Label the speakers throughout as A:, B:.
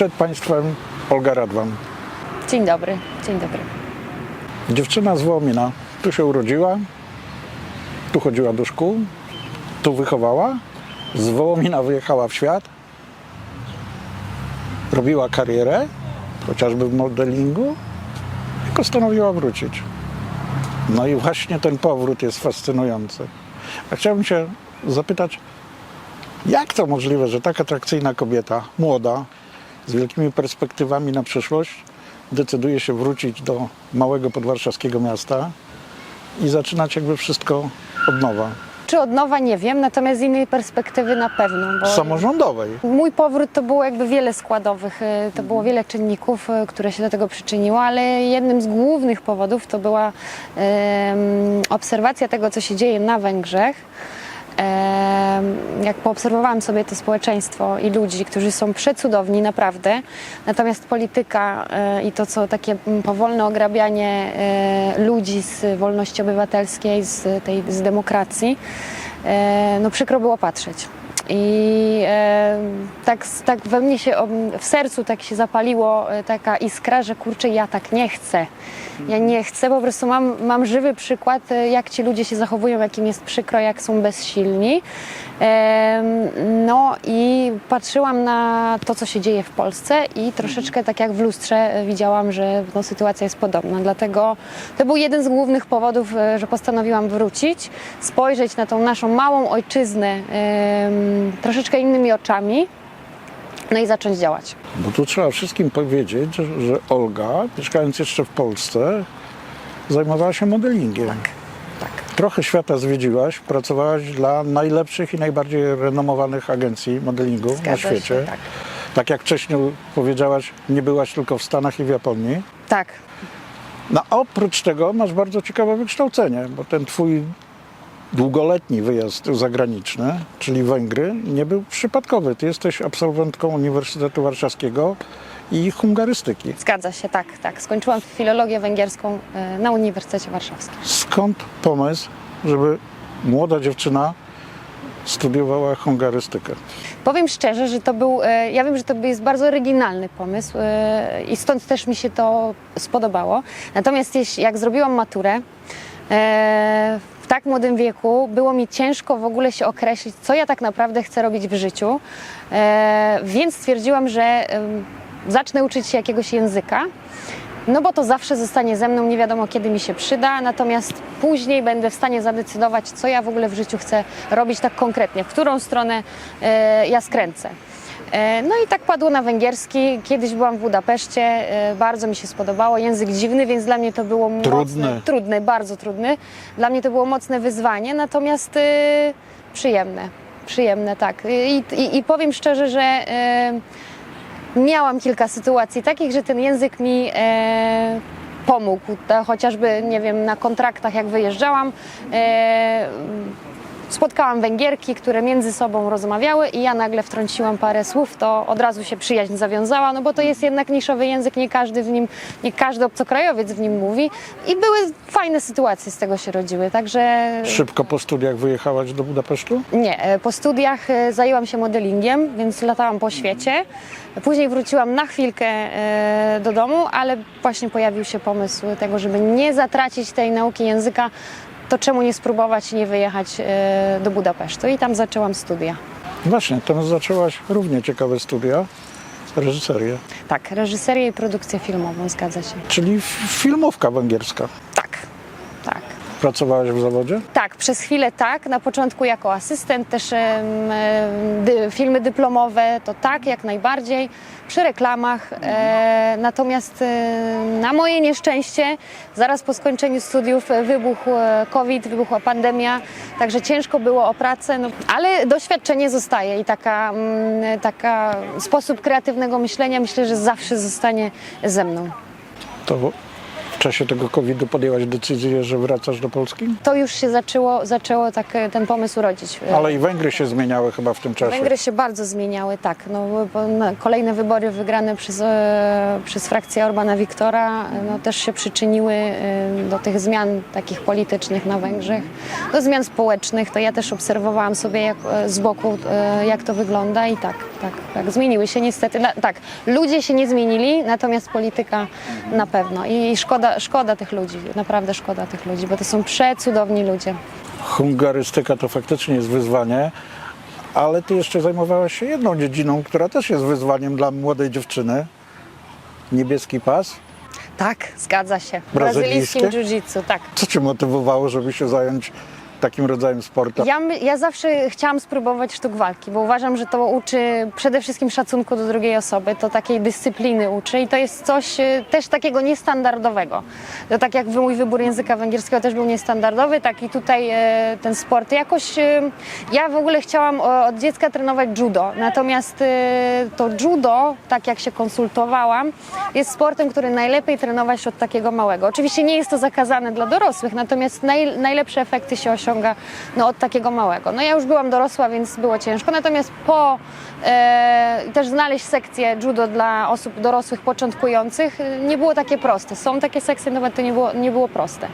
A: Przed Państwem Olga Radwan.
B: Dzień dobry, dzień dobry.
A: Dziewczyna z Wołomina. Tu się urodziła, tu chodziła do szkół, tu wychowała. Z Wołomina wyjechała w świat. Robiła karierę, chociażby w modelingu, i postanowiła wrócić. No i właśnie ten powrót jest fascynujący. A chciałbym się zapytać, jak to możliwe, że tak atrakcyjna kobieta, młoda, z wielkimi perspektywami na przyszłość, decyduje się wrócić do małego podwarszawskiego miasta i zaczynać jakby wszystko od nowa,
B: Czy od nowa nie wiem, natomiast z innej perspektywy na pewno. Bo
A: samorządowej.
B: Mój powrót to było jakby wiele składowych, y, to było wiele czynników, y, które się do tego przyczyniło, ale jednym z głównych powodów to była obserwacja tego, co się dzieje na Węgrzech. Jak poobserwowałam sobie to społeczeństwo i ludzi, którzy są przecudowni, naprawdę. Natomiast polityka e, i to, co takie mm, powolne ograbianie e, ludzi z wolności obywatelskiej, z tej z demokracji, e, no przykro było patrzeć. I e, tak, tak we mnie się, w sercu tak się zapaliło e, taka iskra, że kurczę, ja tak nie chcę. Ja nie chcę, po prostu mam, mam żywy przykład, e, jak ci ludzie się zachowują, jakim jest przykro, jak są bezsilni. Em, No i patrzyłam na to, co się dzieje w Polsce i troszeczkę tak jak w lustrze e, widziałam, że no, sytuacja jest podobna. Dlatego to był jeden z głównych powodów, e, że postanowiłam wrócić, spojrzeć na tą naszą małą ojczyznę em, troszeczkę innymi oczami, no i zacząć działać.
A: Bo tu trzeba wszystkim powiedzieć, że, Olga, mieszkając jeszcze w Polsce, zajmowała się modelingiem.
B: Tak.
A: Trochę świata zwiedziłaś, pracowałaś dla najlepszych i najbardziej renomowanych agencji modelingu na
B: Zgadza się,
A: świecie.
B: tak.
A: tak jak wcześniej powiedziałaś, nie byłaś tylko w Stanach i w Japonii.
B: Tak,
A: No oprócz tego masz bardzo ciekawe wykształcenie, bo ten twój długoletni wyjazd zagraniczny, czyli Węgry, nie był przypadkowy. Ty jesteś absolwentką Uniwersytetu Warszawskiego i hungarystyki.
B: zgadza się, tak, tak. Skończyłam filologię węgierską e, na Uniwersytecie Warszawskim.
A: Skąd pomysł, żeby młoda dziewczyna studiowała hungarystykę?
B: Powiem szczerze, że to był, e, ja wiem, że to jest bardzo oryginalny pomysł e, i stąd też mi się to spodobało. Natomiast jak zrobiłam maturę, tak młodym wieku było mi ciężko w ogóle się określić, co ja tak naprawdę chcę robić w życiu, E, więc stwierdziłam, że zacznę uczyć się jakiegoś języka. No bo to zawsze zostanie ze mną, nie wiadomo kiedy mi się przyda, natomiast później będę w stanie zadecydować, co ja w ogóle w życiu chcę robić tak konkretnie, w którą stronę e, ja skręcę. E, No i tak padło na węgierski. Kiedyś byłam w Budapeszcie, e, bardzo mi się spodobało. Język dziwny, więc dla mnie to było
A: Trudny.
B: mocne, trudny, bardzo trudny. Dla mnie to było mocne wyzwanie, natomiast e, przyjemne. Przyjemne, tak. I, i, i powiem szczerze, że miałam kilka sytuacji takich, że ten język mi e, pomógł. To chociażby, nie wiem, na kontraktach jak wyjeżdżałam, e, spotkałam Węgierki, które między sobą rozmawiały i ja nagle wtrąciłam parę słów, to od razu się przyjaźń zawiązała, no bo to jest jednak niszowy język, nie każdy w nim, nie każdy obcokrajowiec w nim mówi i były fajne sytuacje z tego się rodziły, także...
A: Szybko po studiach wyjechałaś do Budapesztu?
B: Nie, e, po studiach e, zajęłam się modelingiem, więc latałam po świecie. Później wróciłam na chwilkę e, do domu, ale właśnie pojawił się pomysł tego, żeby nie zatracić tej nauki języka, to czemu nie spróbować i nie wyjechać e, do Budapesztu i tam zaczęłam studia.
A: Właśnie, tam zaczęłaś równie ciekawe studia, reżyserię,
B: Tak, reżyserię i produkcję filmową, zgadza się.
A: czyli filmówka węgierska. Pracowałaś w zawodzie?
B: Tak, przez chwilę tak. Na początku jako asystent, też dy, filmy dyplomowe, to tak, jak najbardziej. Przy reklamach. E, natomiast e, na moje nieszczęście, zaraz po skończeniu studiów e, wybuchł e, COVID, wybuchła pandemia, także ciężko było o pracę, no, ale doświadczenie zostaje i taka, mm, taka sposób kreatywnego myślenia myślę, że zawsze zostanie ze mną.
A: To czasie tego COVID-u podjęłaś decyzję, że wracasz do Polski?
B: To już się zaczęło, zaczęło tak e, ten pomysł rodzić. E,
A: Ale i Węgry się zmieniały chyba w tym czasie.
B: Węgry się bardzo zmieniały, tak. No, kolejne wybory wygrane przez, e, przez frakcję Orbana Wiktora no, też się przyczyniły do tych zmian takich politycznych na Węgrzech, do zmian społecznych. To ja też obserwowałam sobie jak, z boku, jak to wygląda i tak, tak, tak. Zmieniły się niestety. Na, tak, ludzie się nie zmienili, natomiast polityka na pewno. I szkoda, szkoda tych ludzi, naprawdę szkoda tych ludzi, bo to są przecudowni ludzie.
A: Hungarystyka to faktycznie jest wyzwanie, ale ty jeszcze zajmowałaś się jedną dziedziną, która też jest wyzwaniem dla młodej dziewczyny. Niebieski pas.
B: Tak, zgadza się. Brazylijskim jiu-jitsu, tak.
A: Co cię motywowało, żeby się zająć takim rodzajem sportu?
B: Ja, ja zawsze chciałam spróbować sztuk walki, bo uważam, że to uczy przede wszystkim szacunku do drugiej osoby, to takiej dyscypliny uczy i to jest coś e, też takiego niestandardowego. To tak jak mój wybór języka węgierskiego też był niestandardowy, tak i tutaj e, ten sport. Jakoś e, ja w ogóle chciałam od dziecka trenować judo, natomiast to judo, tak jak się konsultowałam, jest sportem, który najlepiej trenować od takiego małego. Oczywiście nie jest to zakazane dla dorosłych, natomiast naj, najlepsze efekty się osiąga no, od takiego małego. No ja już byłam dorosła, więc było ciężko, natomiast po e, też znaleźć sekcję judo dla osób dorosłych, początkujących nie było takie proste. Są takie sekcje, nawet to nie było, nie było proste.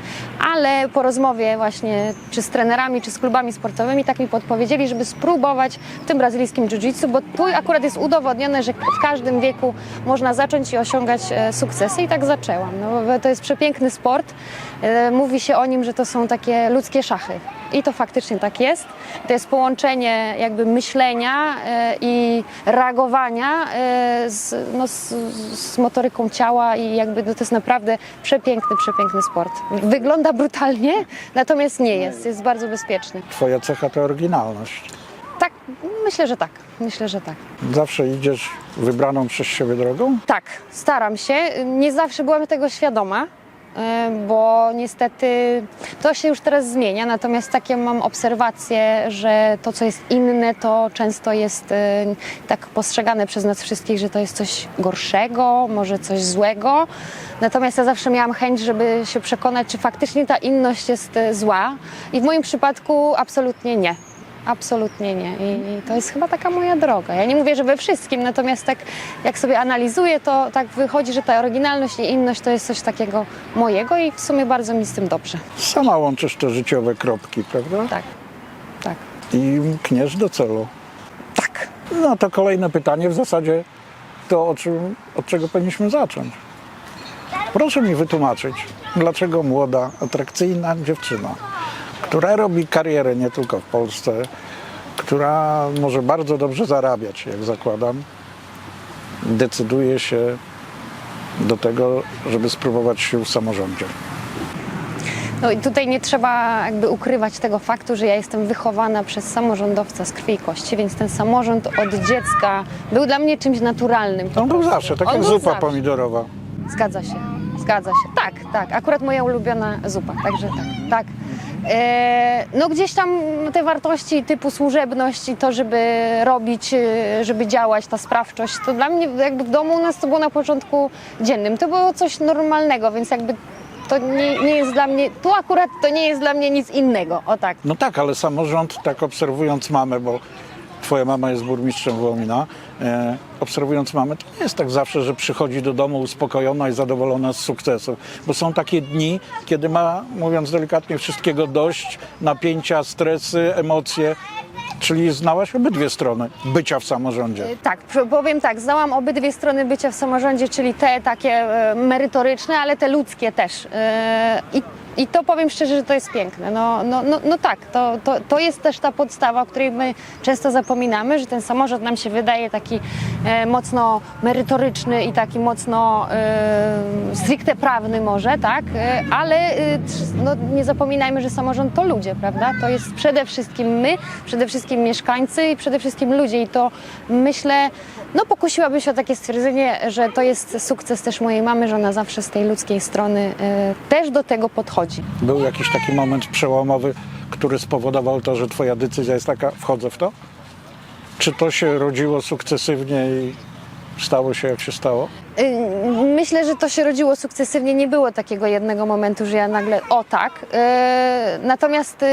B: Ale po rozmowie właśnie czy z trenerami, czy z klubami sportowymi tak mi podpowiedzieli, żeby spróbować w tym brazylijskim jiu-jitsu, bo tu akurat jest udowodnione, że w każdym wieku można zacząć i osiągać e, sukcesy i tak zaczęłam. No, to jest przepiękny sport. E, Mówi się o nim, że to są takie ludzkie szachy. I to faktycznie tak jest. To jest połączenie jakby myślenia e, i reagowania e, z, no, z, z motoryką ciała i jakby no, to jest naprawdę przepiękny, przepiękny sport. Wygląda brutalnie, natomiast nie jest. Jest bardzo bezpieczny.
A: Twoja cecha to oryginalność.
B: Tak, myślę, że tak. Myślę, że tak.
A: Zawsze idziesz wybraną przez siebie drogą?
B: Tak, staram się. Nie zawsze byłam tego świadoma, bo niestety to się już teraz zmienia. Natomiast takie mam obserwacje, że to, co jest inne, to często jest e, tak postrzegane przez nas wszystkich, że to jest coś gorszego, może coś złego. Natomiast ja zawsze miałam chęć, żeby się przekonać, czy faktycznie ta inność jest e, zła. I w moim przypadku absolutnie nie. Absolutnie nie. I, to jest chyba taka moja droga. Ja nie mówię, że we wszystkim, natomiast tak jak sobie analizuję, to tak wychodzi, że ta oryginalność i inność to jest coś takiego mojego i w sumie bardzo mi z tym dobrze.
A: Sama łączysz te życiowe kropki, prawda?
B: Tak, tak,
A: I kniesz do celu.
B: tak.
A: No to kolejne pytanie, w zasadzie to, o czym, od czego powinniśmy zacząć. Proszę mi wytłumaczyć, dlaczego młoda, atrakcyjna dziewczyna, która robi karierę nie tylko w Polsce, która może bardzo dobrze zarabiać, jak zakładam, decyduje się do tego, żeby spróbować się w samorządzie.
B: No i tutaj nie trzeba jakby ukrywać tego faktu, że ja jestem wychowana przez samorządowca z krwi i kości, więc ten samorząd od dziecka był dla mnie czymś naturalnym.
A: On był zawsze, tak
B: On
A: jak zupa
B: zawsze.
A: pomidorowa.
B: Zgadza się, zgadza się. Tak, tak. Akurat moja ulubiona zupa, także tak, tak. E, no gdzieś tam te wartości typu służebność i to, żeby robić, e, żeby działać, ta sprawczość, to dla mnie jakby w domu u nas to było na początku dziennym. To było coś normalnego, więc jakby to nie, nie jest dla mnie, tu akurat to nie jest dla mnie nic innego, o tak.
A: No tak, ale samorząd, tak obserwując mamę, bo twoja mama jest burmistrzem Wołomina, e, obserwując mamę, to nie jest tak zawsze, że przychodzi do domu uspokojona i zadowolona z sukcesu, bo są takie dni, kiedy ma, mówiąc delikatnie, wszystkiego dość, napięcia, stresy, emocje, czyli znałaś obydwie strony bycia w samorządzie.
B: E, Tak, powiem tak, znałam obydwie strony bycia w samorządzie, czyli te takie e, merytoryczne, ale te ludzkie też. E, I, I to powiem szczerze, że to jest piękne. No, no, no, no tak, to, to, to jest też ta podstawa, o której my często zapominamy, że ten samorząd nam się wydaje taki mocno merytoryczny i taki mocno e, stricte prawny może, tak? E, ale e, no, nie zapominajmy, że samorząd to ludzie, prawda? To jest przede wszystkim my, przede wszystkim mieszkańcy i przede wszystkim ludzie i to myślę, no pokusiłabym się o takie stwierdzenie, że to jest sukces też mojej mamy, że ona zawsze z tej ludzkiej strony e, też do tego podchodzi.
A: Był jakiś taki moment przełomowy, który spowodował to, że twoja decyzja jest taka, wchodzę w to? Czy to się rodziło sukcesywnie i stało się jak się stało?
B: Y, Myślę, że to się rodziło sukcesywnie. Nie było takiego jednego momentu, że ja nagle o tak. Y, Natomiast y,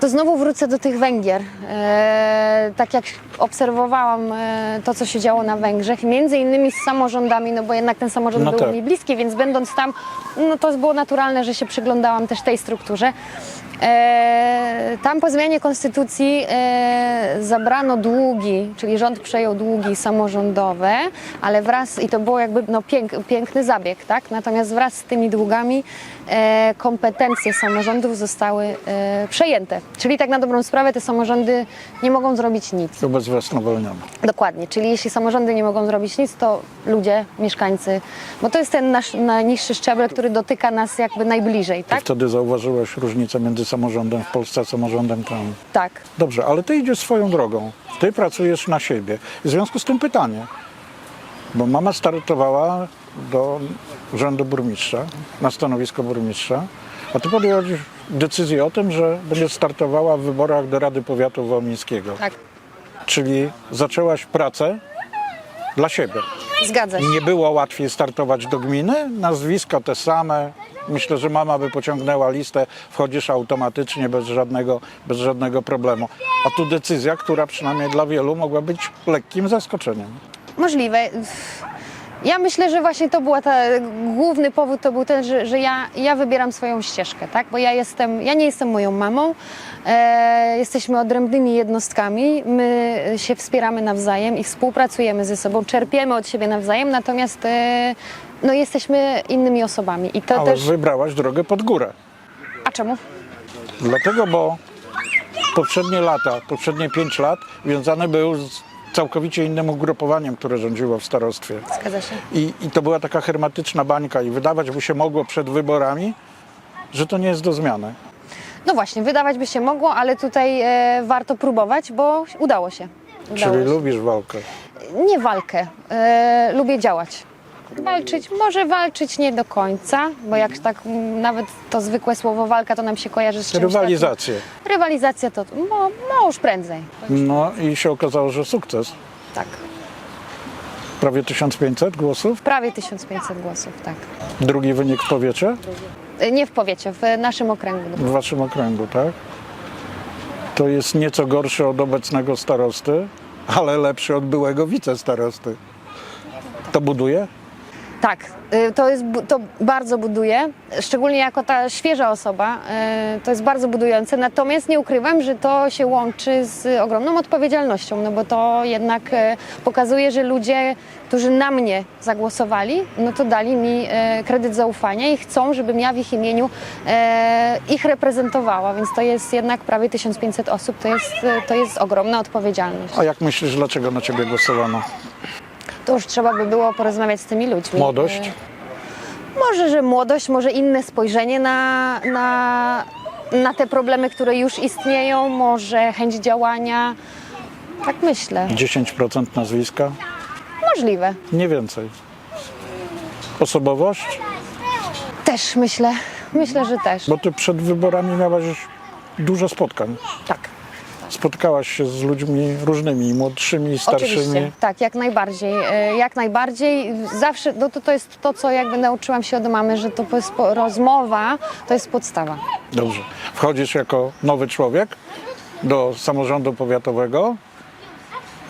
B: to znowu wrócę do tych Węgier. E, tak jak obserwowałam e, to, co się działo na Węgrzech, między innymi z samorządami, no bo jednak ten samorząd
A: No
B: był
A: tak.
B: mi bliski, więc będąc tam, no to było naturalne, że się przyglądałam też tej strukturze. E, tam po zmianie konstytucji e, zabrano długi, czyli rząd przejął długi samorządowe, ale wraz, i to było jakby no, pięk, piękny zabieg, tak? Natomiast wraz z tymi długami kompetencje samorządów zostały e, przejęte. Czyli tak na dobrą sprawę te samorządy nie mogą zrobić nic.
A: Ubezwłasnowolnione.
B: Dokładnie, czyli jeśli samorządy nie mogą zrobić nic, to ludzie, mieszkańcy, bo to jest ten nasz najniższy szczebel, który dotyka nas jakby najbliżej,
A: I
B: tak?
A: wtedy zauważyłaś różnicę między samorządem w Polsce a samorządem tam.
B: Tak.
A: Dobrze, ale ty idziesz swoją drogą. Ty pracujesz na siebie. W związku z tym pytanie, bo mama startowała do urzędu burmistrza, na stanowisko burmistrza, a ty podjęłaś decyzję o tym, że będziesz startowała w wyborach do Rady Powiatu Wołomińskiego.
B: Tak,
A: Czyli zaczęłaś pracę dla siebie.
B: zgadza się.
A: Nie było łatwiej startować do gminy, nazwiska te same. Myślę, że mama by pociągnęła listę, wchodzisz automatycznie bez żadnego, bez żadnego problemu. A tu decyzja, która przynajmniej dla wielu mogła być lekkim zaskoczeniem.
B: Możliwe. Ja myślę, że właśnie to była ta, główny powód to był ten, że, że ja, ja wybieram swoją ścieżkę, tak? Bo ja jestem, ja nie jestem moją mamą, e, jesteśmy odrębnymi jednostkami, my się wspieramy nawzajem i współpracujemy ze sobą, czerpiemy od siebie nawzajem, natomiast e, no, jesteśmy innymi osobami. I to
A: Ale
B: też.
A: wybrałaś drogę pod górę.
B: A czemu?
A: Dlatego, bo poprzednie lata, poprzednie pięć lat wiązane były z całkowicie innym ugrupowaniem, które rządziło w starostwie.
B: Zgadza się.
A: I, I to była taka hermetyczna bańka i wydawać by się mogło przed wyborami, że to nie jest do zmiany.
B: No właśnie, wydawać by się mogło, ale tutaj e, warto próbować, bo udało się. Udało
A: Czyli
B: się.
A: lubisz walkę.
B: Nie walkę, e, lubię działać. Walczyć, może walczyć nie do końca, bo jak tak mm, nawet to zwykłe słowo walka to nam się kojarzy z czymś
A: Rywalizację.
B: Takim. Rywalizacja to no, no już prędzej.
A: No i się okazało, że sukces.
B: Tak.
A: Prawie 1500 głosów.
B: Prawie 1500 głosów, tak.
A: Drugi wynik w powiecie,
B: E, Nie w powiecie, w naszym okręgu.
A: w waszym okręgu, tak? To jest nieco gorszy od obecnego starosty, ale lepszy od byłego wicestarosty. To buduje?
B: Tak, y, to, jest, to bardzo buduje, szczególnie jako ta świeża osoba, y, to jest bardzo budujące, natomiast nie ukrywam, że to się łączy z ogromną odpowiedzialnością, no bo to jednak y, pokazuje, że ludzie, którzy na mnie zagłosowali, no to dali mi kredyt zaufania i chcą, żebym ja w ich imieniu ich reprezentowała, więc to jest jednak prawie 1500 osób, to jest, to jest ogromna odpowiedzialność.
A: A jak myślisz, dlaczego na ciebie głosowano?
B: To już trzeba by było porozmawiać z tymi ludźmi.
A: Młodość?
B: Y, Może, że młodość, może inne spojrzenie na, na, na te problemy, które już istnieją, może chęć działania. Tak myślę.
A: 10% nazwiska?
B: Możliwe.
A: Nie więcej. Osobowość?
B: Też myślę. Myślę, że też.
A: Bo ty przed wyborami miałaś dużo spotkań.
B: Tak.
A: Spotkałaś się z ludźmi różnymi, młodszymi, starszymi.
B: Oczywiście, tak, jak najbardziej. E, Jak najbardziej. Zawsze, no to, to jest to, co jakby nauczyłam się od mamy, że to jest rozmowa, to jest podstawa.
A: Dobrze. Wchodzisz jako nowy człowiek do samorządu powiatowego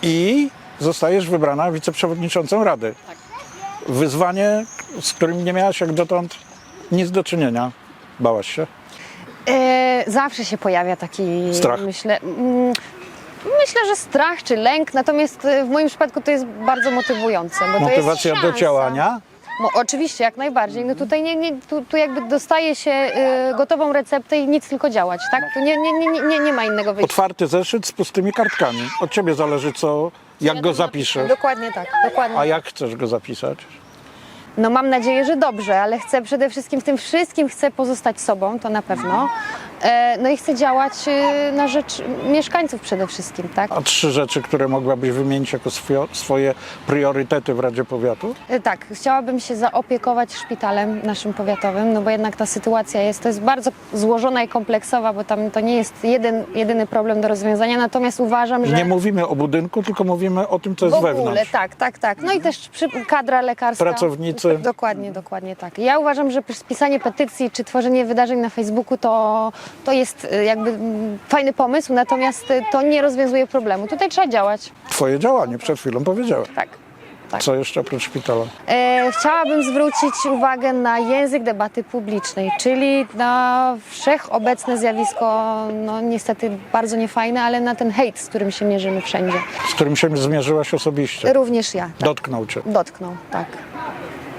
A: i zostajesz wybrana wiceprzewodniczącą Rady. Wyzwanie, z którym nie miałaś jak dotąd nic do czynienia. Bałaś się?
B: E, zawsze się pojawia taki.
A: Strach.
B: Myślę, mm, myślę, że strach czy lęk, natomiast e, w moim przypadku to jest bardzo motywujące. Bo to
A: Motywacja
B: jest
A: do
B: szansa.
A: działania?
B: Mo, oczywiście, jak najbardziej. No tutaj nie, nie, tu, tu jakby dostaje się e, gotową receptę i nic tylko działać, tak? Tu nie, nie, nie, nie, nie ma innego wyjścia.
A: Otwarty zeszyt z pustymi kartkami. Od ciebie zależy, co, jak go zapiszesz.
B: Dokładnie tak, dokładnie.
A: A jak chcesz go zapisać?
B: No mam nadzieję, że dobrze, ale chcę przede wszystkim w tym wszystkim chcę pozostać sobą, to na pewno. E, No i chcę działać e, na rzecz mieszkańców przede wszystkim, tak?
A: A trzy rzeczy, które mogłabyś wymienić jako swoje priorytety w Radzie Powiatu?
B: E, Tak, chciałabym się zaopiekować szpitalem naszym powiatowym, no bo jednak ta sytuacja jest, to jest bardzo złożona i kompleksowa, bo tam to nie jest jeden, jedyny problem do rozwiązania, natomiast uważam, że...
A: Nie mówimy o budynku, tylko mówimy o tym, co jest
B: w ogóle,
A: wewnątrz.
B: tak, tak, tak. No i też przy, kadra lekarska.
A: Pracownicy.
B: Dokładnie, dokładnie tak. Ja uważam, że pisanie petycji czy tworzenie wydarzeń na Facebooku to, to jest y, jakby mm, fajny pomysł, natomiast y, to nie rozwiązuje problemu. Tutaj trzeba działać.
A: Twoje działanie przed chwilą powiedziałem.
B: Tak. tak.
A: Co jeszcze oprócz szpitala?
B: E, chciałabym zwrócić uwagę na język debaty publicznej, czyli na wszechobecne zjawisko, no niestety bardzo niefajne, ale na ten hejt, z którym się mierzymy wszędzie.
A: Z którym się zmierzyłaś osobiście?
B: Również ja. Tak.
A: Dotknął cię.
B: Dotknął, tak.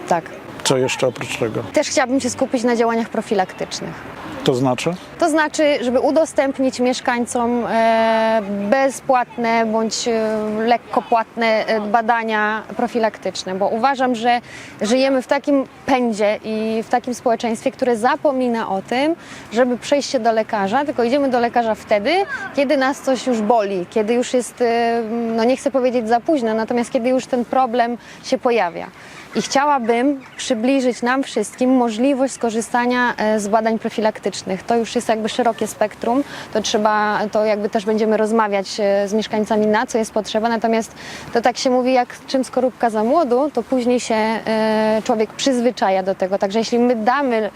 B: Tak.
A: Co jeszcze oprócz tego?
B: Też chciałabym się skupić na działaniach profilaktycznych.
A: To znaczy?
B: To znaczy, żeby udostępnić mieszkańcom e, bezpłatne bądź e, lekko płatne e, badania profilaktyczne, bo uważam, że żyjemy w takim pędzie i w takim społeczeństwie, które zapomina o tym, żeby przejść się do lekarza, tylko idziemy do lekarza wtedy, kiedy nas coś już boli, kiedy już jest, no nie chcę powiedzieć za późno, natomiast kiedy już ten problem się pojawia. I chciałabym przybliżyć nam wszystkim możliwość skorzystania e, z badań profilaktycznych. To już jest jakby szerokie spektrum, to trzeba, to jakby też będziemy rozmawiać e, z mieszkańcami na co jest potrzeba, natomiast to tak się mówi jak czym skorupka za młodu, to później się e, człowiek przyzwyczaja do tego. Także jeśli my damy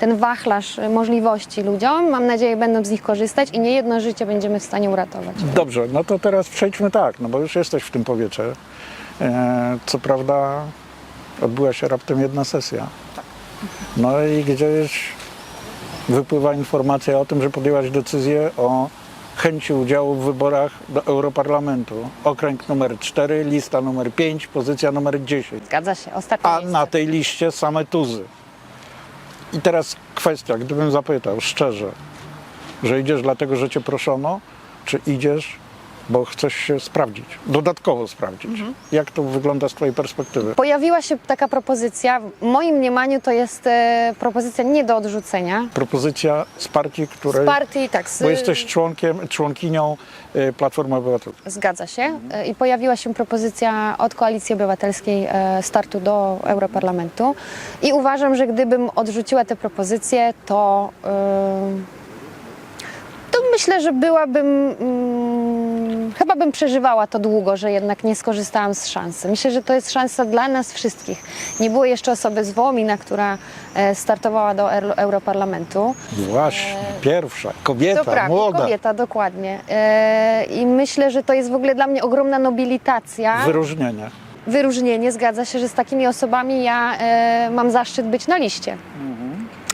B: ten wachlarz możliwości ludziom, mam nadzieję będą z nich korzystać i nie jedno życie będziemy w stanie uratować.
A: Dobrze, no to teraz przejdźmy tak, no bo już jesteś w tym powiecie. E, co prawda odbyła się raptem jedna sesja. No i gdzieś wypływa informacja o tym, że podjęłaś decyzję o chęci udziału w wyborach do Europarlamentu. Okręg numer 4, lista numer 5, pozycja numer 10.
B: Zgadza się, ostatnie
A: A
B: miejsce.
A: na tej liście same tuzy. I teraz kwestia, gdybym zapytał szczerze, że idziesz dlatego, że cię proszono, czy idziesz, bo chcesz się sprawdzić, dodatkowo sprawdzić.
B: Mhm.
A: Jak to wygląda z twojej perspektywy?
B: Pojawiła się taka propozycja. W moim mniemaniu to jest e, propozycja nie do odrzucenia.
A: Propozycja z partii, której...
B: Z partii, tak. Z,
A: Bo jesteś członkiem, członkinią y, Platformy Obywatelskiej.
B: Zgadza się. E, I pojawiła się propozycja od Koalicji Obywatelskiej e, startu do Europarlamentu. I uważam, że gdybym odrzuciła tę propozycję, to, e, to myślę, że byłabym. mm, chyba bym przeżywała to długo, że jednak nie skorzystałam z szansy. Myślę, że to jest szansa dla nas wszystkich. Nie było jeszcze osoby z Wołomina, która e, startowała do Euro- Europarlamentu.
A: Właśnie, pierwsza, kobieta,
B: To prawda,
A: młoda,
B: kobieta, dokładnie. E, I myślę, że to jest w ogóle dla mnie ogromna nobilitacja,
A: wyróżnienie.
B: wyróżnienie. Zgadza się, że z takimi osobami ja e, mam zaszczyt być na liście.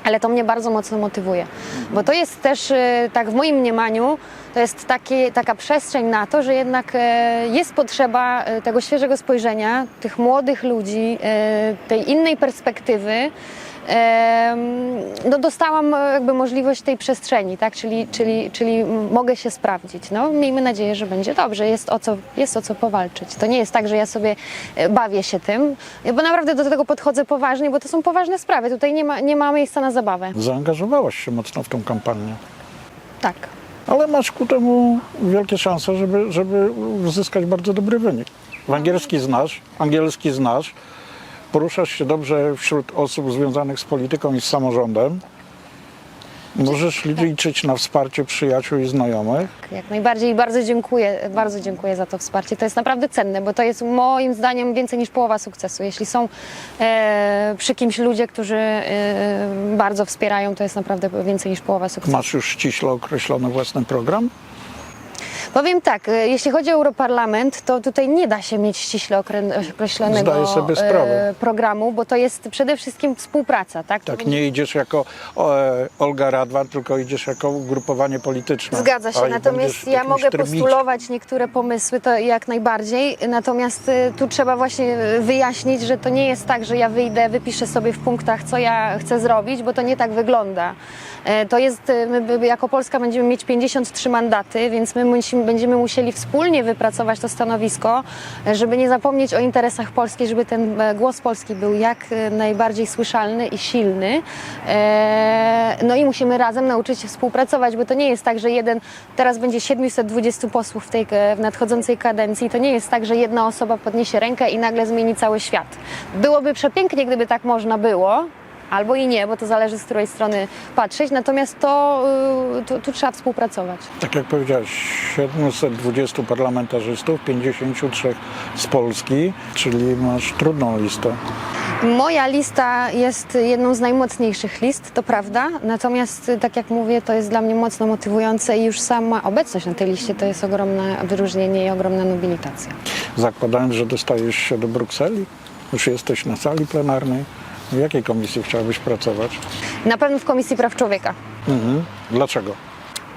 B: Ale to mnie bardzo mocno motywuje, bo to jest też, e, tak w moim mniemaniu, to jest takie, taka przestrzeń na to, że jednak e, jest potrzeba e, tego świeżego spojrzenia, tych młodych ludzi, e, tej innej perspektywy. No dostałam e, jakby możliwość tej przestrzeni, tak? czyli, czyli, czyli mogę się sprawdzić. No, miejmy nadzieję, że będzie dobrze, jest o, co, jest o co powalczyć. To nie jest tak, że ja sobie e, bawię się tym, bo naprawdę do tego podchodzę poważnie, bo to są poważne sprawy. Tutaj nie ma, nie ma miejsca na zabawę.
A: Zaangażowałaś się mocno w tą kampanię.
B: Tak.
A: Ale masz ku temu wielkie szanse, żeby, żeby uzyskać bardzo dobry wynik. W angielski znasz, angielski znasz, poruszasz się dobrze wśród osób związanych z polityką i z samorządem. Możesz liczyć na wsparcie przyjaciół i znajomych.
B: Jak najbardziej i bardzo dziękuję, bardzo dziękuję za to wsparcie. To jest naprawdę cenne, bo to jest moim zdaniem więcej niż połowa sukcesu. Jeśli są e, przy kimś ludzie, którzy e, bardzo wspierają, to jest naprawdę więcej niż połowa sukcesu.
A: Masz już ściśle określony własny program.
B: Powiem tak, e, jeśli chodzi o Europarlament, to tutaj nie da się mieć ściśle określonego e, programu, bo to jest przede wszystkim współpraca, tak?
A: Tak, nie idziesz jako e, Olga Radwan, tylko idziesz jako ugrupowanie polityczne.
B: Zgadza się, natomiast ja mogę postulować niektóre pomysły, to jak najbardziej, natomiast tu trzeba właśnie wyjaśnić, że to nie jest tak, że ja wyjdę, wypiszę sobie w punktach, co ja chcę zrobić, bo to nie tak wygląda. E, To jest, e, my jako Polska będziemy mieć 53 mandaty, więc my musimy, będziemy musieli wspólnie wypracować to stanowisko, e, żeby nie zapomnieć o interesach Polski, żeby ten głos Polski był jak najbardziej słyszalny i silny. No i musimy razem nauczyć się współpracować, bo to nie jest tak, że jeden, teraz będzie 720 posłów w tej w nadchodzącej kadencji, to nie jest tak, że jedna osoba podniesie rękę i nagle zmieni cały świat. Byłoby przepięknie, gdyby tak można było, albo i nie, bo to zależy z której strony patrzeć, natomiast to, y, to, tu trzeba współpracować.
A: Tak jak powiedziałeś, 720 parlamentarzystów, 53 z Polski, czyli masz trudną listę.
B: Moja lista jest jedną z najmocniejszych list, to prawda, natomiast y, tak jak mówię, to jest dla mnie mocno motywujące i już sama obecność na tej liście to jest ogromne wyróżnienie i ogromna nobilitacja.
A: Zakładając, że dostajesz się do Brukseli, już jesteś na sali plenarnej, w jakiej komisji chciałabyś pracować?
B: Na pewno w Komisji Praw Człowieka,
A: Mhm. Dlaczego?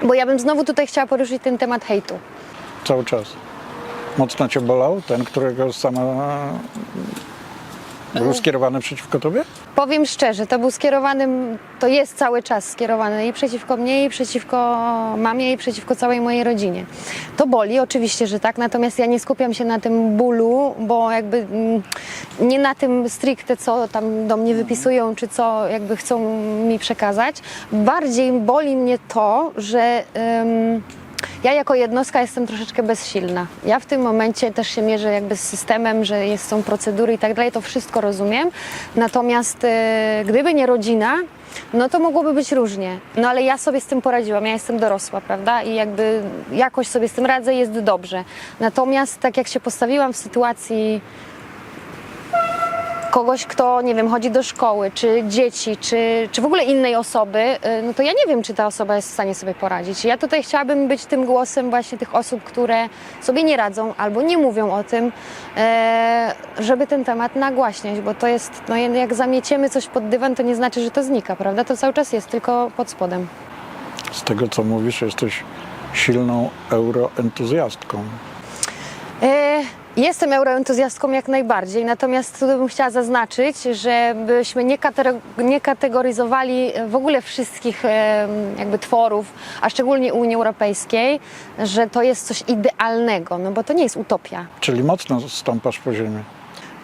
B: bo ja bym znowu tutaj chciała poruszyć ten temat hejtu.
A: Cały czas. Mocno cię bolał ten, którego sama był skierowany przeciwko tobie?
B: Powiem szczerze, to był skierowany, to jest cały czas skierowany i przeciwko mnie, i przeciwko mamie, i przeciwko całej mojej rodzinie. To boli, oczywiście, że tak, natomiast ja nie skupiam się na tym bólu, bo jakby mm, nie na tym stricte, co tam do mnie wypisują, czy co jakby chcą mi przekazać. Bardziej boli mnie to, że... ja jako jednostka jestem troszeczkę bezsilna. Ja w tym momencie też się mierzę jakby z systemem, że jest, są procedury i tak dalej, to wszystko rozumiem. Natomiast e, gdyby nie rodzina, no to mogłoby być różnie. No ale ja sobie z tym poradziłam, ja jestem dorosła, prawda? I jakby jakoś sobie z tym radzę, jest dobrze. Natomiast tak jak się postawiłam w sytuacji kogoś, kto, nie wiem, chodzi do szkoły, czy dzieci, czy, czy w ogóle innej osoby, y, no to ja nie wiem, czy ta osoba jest w stanie sobie poradzić. Ja tutaj chciałabym być tym głosem właśnie tych osób, które sobie nie radzą albo nie mówią o tym, e, żeby ten temat nagłaśniać, bo to jest, no jak zamieciemy coś pod dywan, to nie znaczy, że to znika, prawda? To cały czas jest tylko pod spodem.
A: Z tego co mówisz, jesteś silną euroentuzjastką.
B: E, Jestem euroentuzjastką jak najbardziej, natomiast tu bym chciała zaznaczyć, żebyśmy nie, kategoryzowali w ogóle wszystkich jakby tworów, a szczególnie Unii Europejskiej, że to jest coś idealnego, no bo to nie jest utopia.
A: Czyli mocno stąpasz po ziemi.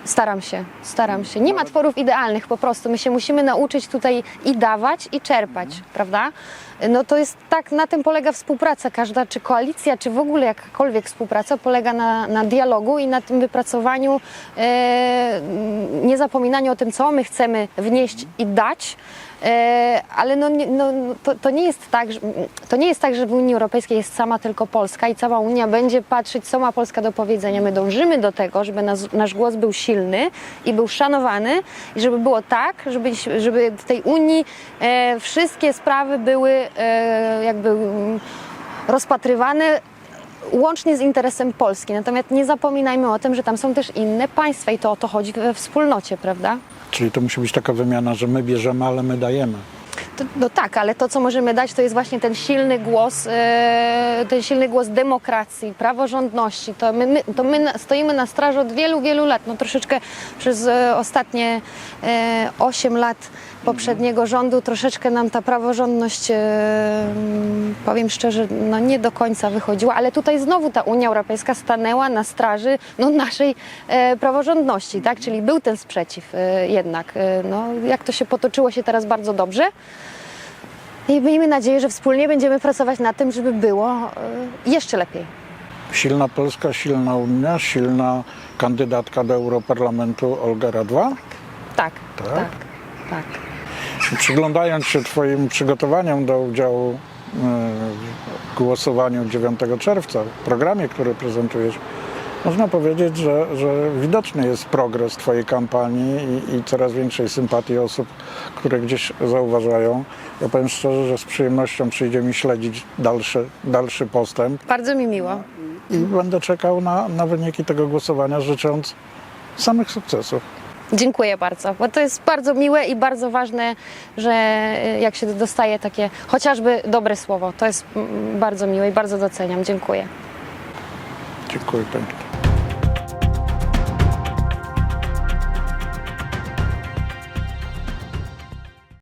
B: Staram się, staram się. Nie ma tworów idealnych po prostu. My się musimy nauczyć tutaj i dawać, i czerpać, prawda? No to jest tak, na tym polega współpraca każda, czy koalicja, czy w ogóle jakakolwiek współpraca polega na, na dialogu i na tym wypracowaniu, e, niezapominaniu o tym, co my chcemy wnieść i dać. E, ale no, no, to, to, nie jest tak, że, to nie jest tak, że w Unii Europejskiej jest sama tylko Polska i cała Unia będzie patrzeć, co ma Polska do powiedzenia. My dążymy do tego, żeby nas, nasz głos był silny i był szanowany i żeby było tak, żeby, żeby w tej Unii e, wszystkie sprawy były e, jakby mm, rozpatrywane łącznie z interesem Polski. Natomiast nie zapominajmy o tym, że tam są też inne państwa i to o to chodzi we wspólnocie, prawda?
A: Czyli to musi być taka wymiana, że my bierzemy, ale my dajemy.
B: To, no tak, ale to, co możemy dać, to jest właśnie ten silny głos, e, ten silny głos demokracji, praworządności. To my, my, to my na- stoimy na straży od wielu, wielu lat. No troszeczkę przez e, ostatnie e, 8 lat poprzedniego rządu troszeczkę nam ta praworządność, e, mm, powiem szczerze, no nie do końca wychodziła, ale tutaj znowu ta Unia Europejska stanęła na straży no, naszej e, praworządności, tak? Czyli był ten sprzeciw e, jednak. E, no, jak to się potoczyło się teraz bardzo dobrze. I miejmy nadzieję, że wspólnie będziemy pracować nad tym, żeby było e, jeszcze lepiej.
A: Silna Polska, silna Unia, silna kandydatka do Europarlamentu Olga Radwa.
B: Tak,
A: Tak?
B: tak, tak.
A: Przyglądając się Twoim przygotowaniom do udziału e, w głosowaniu 9 czerwca, w programie, który prezentujesz, można powiedzieć, że, że widoczny jest progres Twojej kampanii i, i coraz większej sympatii osób, które gdzieś zauważają. Ja powiem szczerze, że z przyjemnością przyjdzie mi śledzić dalszy, dalszy postęp
B: Bardzo mi miło.
A: i będę czekał na, na wyniki tego głosowania, życząc samych sukcesów.
B: Dziękuję bardzo, bo to jest bardzo miłe i bardzo ważne, że e, jak się dostaje takie chociażby dobre słowo, to jest mm, bardzo miłe i bardzo doceniam. Dziękuję.
A: Dziękuję pięknie.